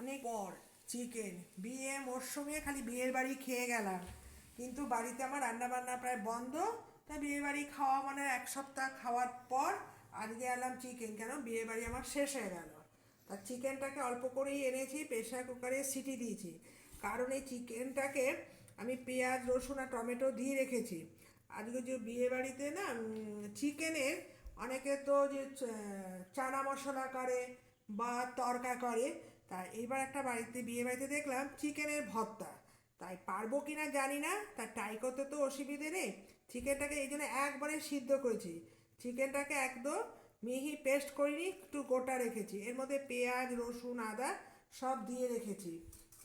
অনেক পর চিকেন, বিয়ে মরশুমে খালি বিয়ের বাড়ি খেয়ে গেলাম। কিন্তু বাড়িতে আমার রান্না বান্না প্রায় বন্ধ তা বিয়ে বাড়ি খাওয়া মানে এক সপ্তাহ খাওয়ার পর আজকে এলাম চিকেন, কেন বিয়ে বাড়ি আমার শেষ হয়ে গেল। তা চিকেনটাকে অল্প করেই এনেছি প্রেশার কুকারে সিটি দিয়েছি। কারণ এই চিকেনটাকে আমি পেঁয়াজ, রসুন আর টমেটো দিয়ে রেখেছি। আজকে যে বিয়ে বাড়িতে না চিকেনের অনেকে তো যে চানা মশলা করে বা তরকা করে তা এইবার একটা বাড়িতে, বিয়ে বাড়িতে দেখলাম চিকেনের ভর্তা। তাই পারব কি না জানি না তা ট্রাই করতে তো অসুবিধে নেই। চিকেনটাকে এই জন্য একবারে সিদ্ধ করেছি। চিকেনটাকে একদম মিহি পেস্ট করিনি, একটু গোটা রেখেছি। এর মধ্যে পেঁয়াজ, রসুন, আদা সব দিয়ে রেখেছি।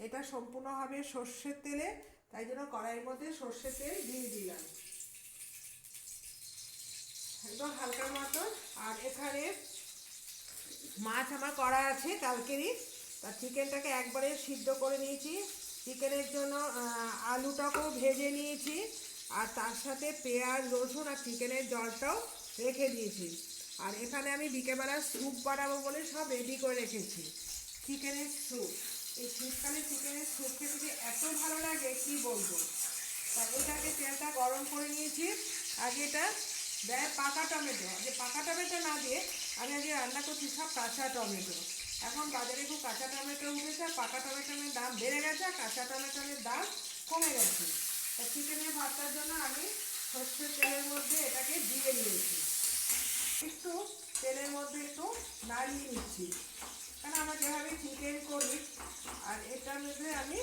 এটা সম্পূর্ণ হবে সর্ষের তেলে, তাই জন্য কড়াইয়ের মধ্যে সর্ষের তেল দিয়ে দিলাম। একদম হালকা মতো। আর এখানে মাছ আমার করা আছে, কালকেরই। তা চিকেনটাকে একবারে সিদ্ধ করে নিয়েছি। চিকেনের জন্য আলুটাকেও ভেজে নিয়েছি। আর তার সাথে পেঁয়াজ, রসুন আর চিকেনের জলটাও রেখে দিয়েছি। আর এখানে আমি বিকেলবেলা স্যুপ বানাবো বলে সব রেডি করে রেখেছি। চিকেনের স্যুপ। এই শীতকালে চিকেনের স্যুপ খেতে যে এত ভালো লাগে, কি বলব? তা এটাকে তেলটা গরম করে নিয়েছি। আগে এটা দেয় পাকা টমেটো। যে পাকা টমেটো না দিয়ে আমি আগে রান্না করছি সব কাঁচা টমেটো। এখন বাজারে খুব কাঁচা টমেটো উঠেছে, আর পাকা টমেটোর দাম বেড়ে গেছে, আর কাঁচা টমেটোর দাম কমে গেছে। তা চিকেনের ভাতটার জন্য আমি সর্ষের তেলের মধ্যে এটাকে দিয়ে নিয়েছি একটু তেলের মধ্যে একটু নাড়িয়ে নিচ্ছি। কারণ আমরা যেভাবে চিকেন করি, আর এটার মধ্যে আমি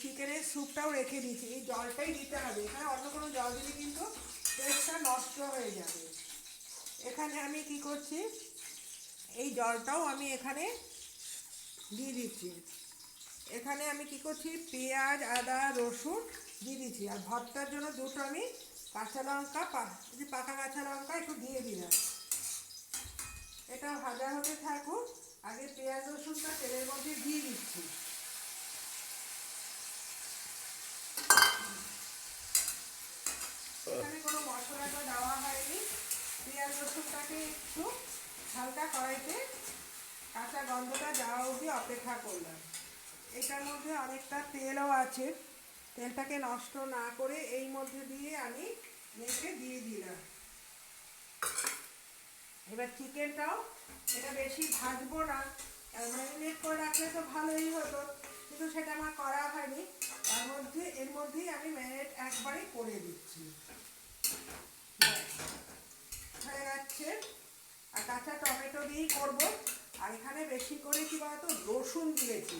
চিকেনের স্যুপটাও রেখে দিয়েছি। এই জলটাই দিতে হবে। এখানে অন্য কোনো জল দিলে কিন্তু টেস্টটা নষ্ট হয়ে যাবে। এখানে আমি কি করছি? এই জলটাও আমি এখানে দিয়ে দিচ্ছি। এখানে আমি কি করছি? পেঁয়াজ, আদা, রসুন দিয়ে দিচ্ছি। আর ভর্তার জন্য দুটো আমি কাঁচা লঙ্কা, পা- পাকা কাঁচা লঙ্কা একটু দিয়ে দিলাম। এটা ভাজা হতে থাকুক। আগে পেঁয়াজ, রসুনটা তেলের মধ্যে দিয়ে দিচ্ছি। এখানে কোনো মশলাটা দেওয়া হয়নি। পেঁয়াজ রসুনটাকে একটু হালকা কাঁচা গন্ধটা যাওয়া অপেক্ষা করলাম। এটার মধ্যে অনেকটা তেলও আছে। তেলটাকে নষ্ট না করে এই মধ্যে দিয়ে আমি মেখে দিয়ে দিলাম। এবার চিকেনটাও এটা বেশি ভাজবো না ম্যারিনেট করে রাখলে তো ভালোই হতো। কিন্তু সেটা আমার করা হয়নি। তার মধ্যে, এর মধ্যেই আমি ম্যারিনেট একবারে করে দিচ্ছি। হয়ে যাচ্ছে আর কাঁচা টমেটো দিয়েই করব। আর এখানে বেশি করে কি বলতো, রসুন দিয়েছি।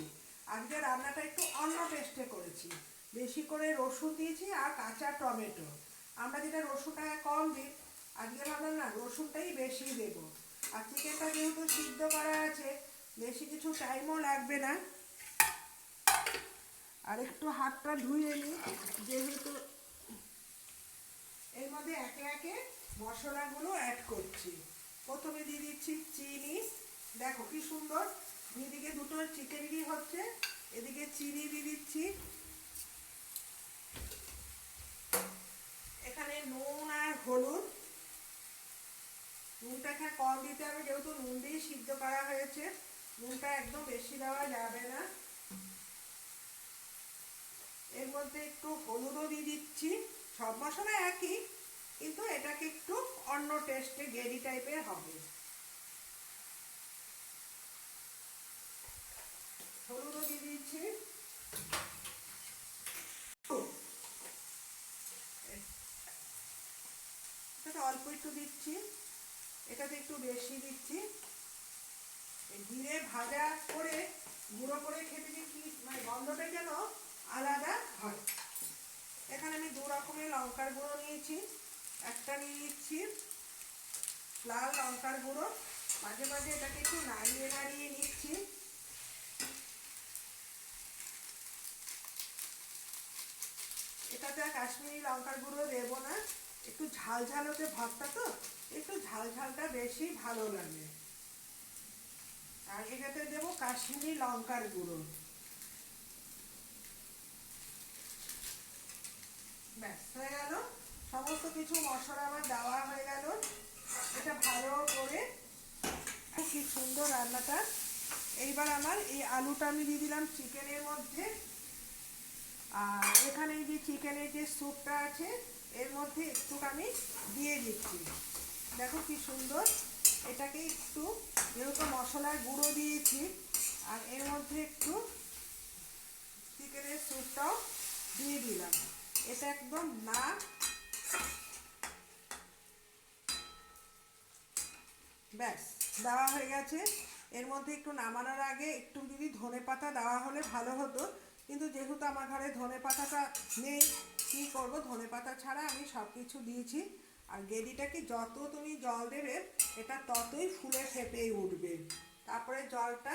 আজকে রান্নাটা একটু অন্য টেস্টে করেছি। বেশি করে রসুন দিয়েছি আর কাঁচা টমেটো। আমরা যেটা রসুনটা কম দিই, আজকে ভাবলাম না, রসুনটাই বেশি দেবো। আর চিকেনটা যেহেতু সিদ্ধ করা আছে, বেশি কিছু টাইমও লাগবে না। আর একটু হাতটা ধুয়ে নিই যেহেতু এর মধ্যে একে একে মশলাগুলো অ্যাড করছি। প্রথমে দিয়ে দিচ্ছি চিনি। দেখো কি সুন্দর। এদিকে দুটো চিকেনই হচ্ছে, এদিকে চিনি দিয়ে দিচ্ছি। এখানে নুন আর হলুদ। নুনটা এখানে কম দিতে হবে, যেহেতু নুন দিয়ে সিদ্ধ করা হয়েছে। নুনটা একদম বেশি দেওয়া যাবে না। এর মধ্যে একটু হলুদও দিয়ে দিচ্ছি। সব মশলা একই, কিন্তু এটাকে একটু অন্য টেস্টে গেরি টাইপের হবে। হলুদও দিয়ে দিচ্ছি। অল্প একটু দিচ্ছি। এটাতে একটু বেশি দিচ্ছি। জিরে ভাজা করে গুঁড়ো করে খেতে কি মানে গন্ধটা যেন আলাদা হয়। এখানে আমি দু রকমের লঙ্কার গুঁড়ো নিয়েছি। একটা নিয়ে নিচ্ছি লাল লঙ্কার গুঁড়ো। মাঝে মাঝে এটাকে একটু নাড়িয়ে নাড়িয়ে নিচ্ছি। এটাতে কাশ্মীরি লঙ্কার গুঁড়ো দেবো না। একটু ঝাল ঝাল হতে ভাতটা তো, একটু ঝাল ঝালটা বেশি ভালো লাগে। আর এটাতে দেবো কাশ্মীরি লঙ্কার গুঁড়ো। ব্যাস, হয়ে গেল। সমস্ত কিছু মশলা আমার দেওয়া হয়ে গেল। এটা ভালো করে কিছু রান্নাটা। এইবার আমার এই আলুটা আমি দিয়ে দিলাম চিকেনের মধ্যে। আর এখানে যে চিকেনের যে স্যুপটা আছে, এর মধ্যে একটু আমি দিয়ে দিচ্ছি। দেখো কি সুন্দর। এটাকে একটু যেহেতু মশলার গুঁড়ো দিয়েছি, আর এর মধ্যে একটু চিকেনের স্যুপটাও দিয়ে দিলাম। এটা একদম না। ব্যাস, দেওয়া হয়ে গেছে। এর মধ্যে একটু নামানোর আগে একটু যদি ধনে পাতা দেওয়া হলে ভালো হতো। কিন্তু যেহেতু আমার ঘরে ধনে পাতাটা নেই, কী করব? ধনে পাতা ছাড়া আমি সব কিছু দিয়েছি। আর গেডিটাকে যত তুমি জল দেবে, এটা ততই ফুলে ফেপেই উঠবে। তারপরে জলটা,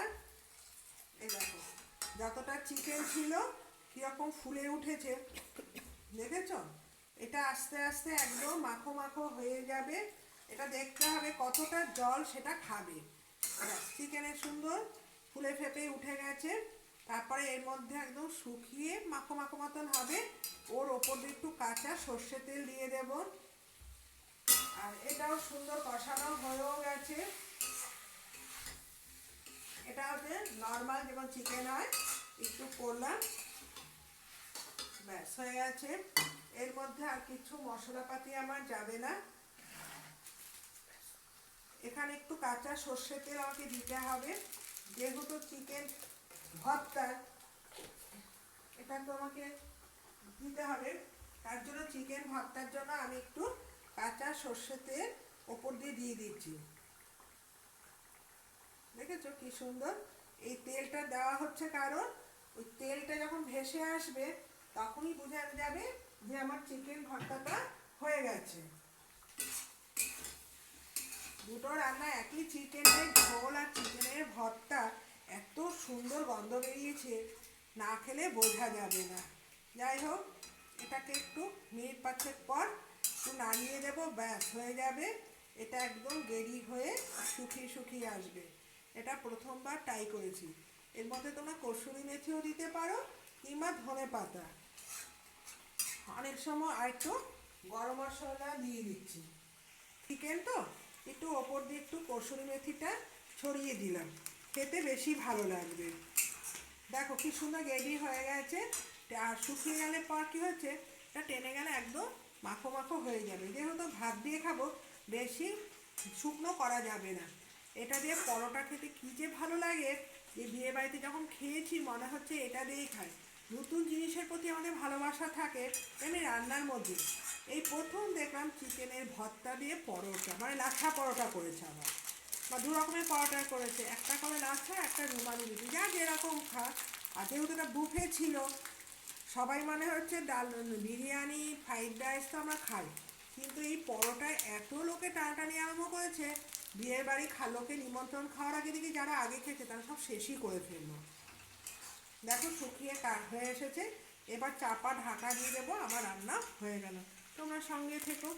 এই দেখো, যতটা চিকেন ছিল, কীরকম ফুলে উঠেছে। দেখেছ এটা আস্তে আস্তে একদম মাখো মাখো হয়ে যাবে। এটা দেখতে হবে কতটা জল সেটা খাবে। চিকেনের সুন্দর ফুলে ফেপে উঠে গেছে। তারপরে এর মধ্যে একদম শুকিয়ে মাখো মাখো মতন হবে। ওর ওপর দিয়ে একটু কাঁচা সর্ষে তেল দিয়ে দেব। আর এটাও সুন্দর কষানো হয়েও গেছে। এটা হচ্ছে নর্মাল যেমন চিকেন হয়, একটু করলাম। ব্যাস, হয়ে গেছে। এর মধ্যে আর কিছু মশলাপাতি আমার যাবে না। এখানে একটু কাঁচা সর্ষের তেল আমাকে দিতে হবে। যেহেতু চিকেন ভর্তা, এটা তো আমাকে দিতে হবে। তার জন্য চিকেন ভর্তার জন্য আমি একটু কাঁচা সর্ষের তেল ওপর দিয়ে দিয়ে দিচ্ছি। দেখেছ কি সুন্দর? এই তেলটা দেওয়া হচ্ছে কারণ ওই তেলটা যখন ভেসে আসবে তখনই বোঝা যাবে যে আমার চিকেন ভর্তাটা হয়ে গেছে। দুটো রান্না একই চিকেনের ঝোল আর চিকেনের ভর্তা। এত সুন্দর গন্ধ বেরিয়েছে, না খেলে বোঝা যাবে না। যাই হোক, এটাকে একটু মিনিট পাঁচেক পর একটু নাড়িয়ে দেবো, ব্যাস, হয়ে যাবে। এটা একদম গেরি হয়ে শুকিয়ে শুকিয়ে আসবে। এটা প্রথমবার ট্রাই করেছি। এর মধ্যে তোমরা কসুরি মেথিও দিতে পারো, কিংবা ধনে পাতা অনেক সময় আর একটু গরম মশলা দিয়ে দিচ্ছি। চিকেন তো? একটু ওপর দিয়ে একটু কসুরি মেথিটা ছড়িয়ে দিলাম। খেতে বেশি ভালো লাগবে। দেখো কি সুন্দর রেডি হয়ে গেছে। আর শুকিয়ে গেলে পর কী হচ্ছে? এটা টেনে গেলে একদম মাখো মাখো হয়ে যাবে। যেহেতু ভাত দিয়ে খাব, বেশি শুকনো করা যাবে না। এটা দিয়ে পরোটা খেতে কী যে ভালো লাগে। যে বিয়ে বাড়িতে যখন খেয়েছি, মনে হচ্ছে এটা দিয়েই খাই। নতুন জিনিসের প্রতি আমাদের ভালোবাসা থাকে তেমনি রান্নার মধ্যে। এই প্রথম দেখলাম চিকেনের ভর্তা দিয়ে পরোটা মানে লাচ্ছা পরোটা করেছে আবার। বা দু রকমের পরোটা করেছে, একটা করে লাচ্ছা, একটা রুমালি রুটি। যা যেরকম খা। আর যেহেতু এটা বুফে ছিল, সবাই মানে হচ্ছে ডাল, বিরিয়ানি ফ্রাইড রাইস তো আমরা খাই। কিন্তু এই পরোটায় এত লোকে টানাটানি আরম্ভ করেছে, বিয়ের বাড়ি খালোকে নিমন্ত্রণ খাওয়ার আগে দেখি যারা আগে খেয়েছে, তারা সব শেষই করে ফেলল। দেখো শুকিয়ে হয়ে এসেছে। এবার চাপা ঢাকা দিয়ে দেবো, আমার রান্না হয়ে গেল। তোমরা সঙ্গে থেকো।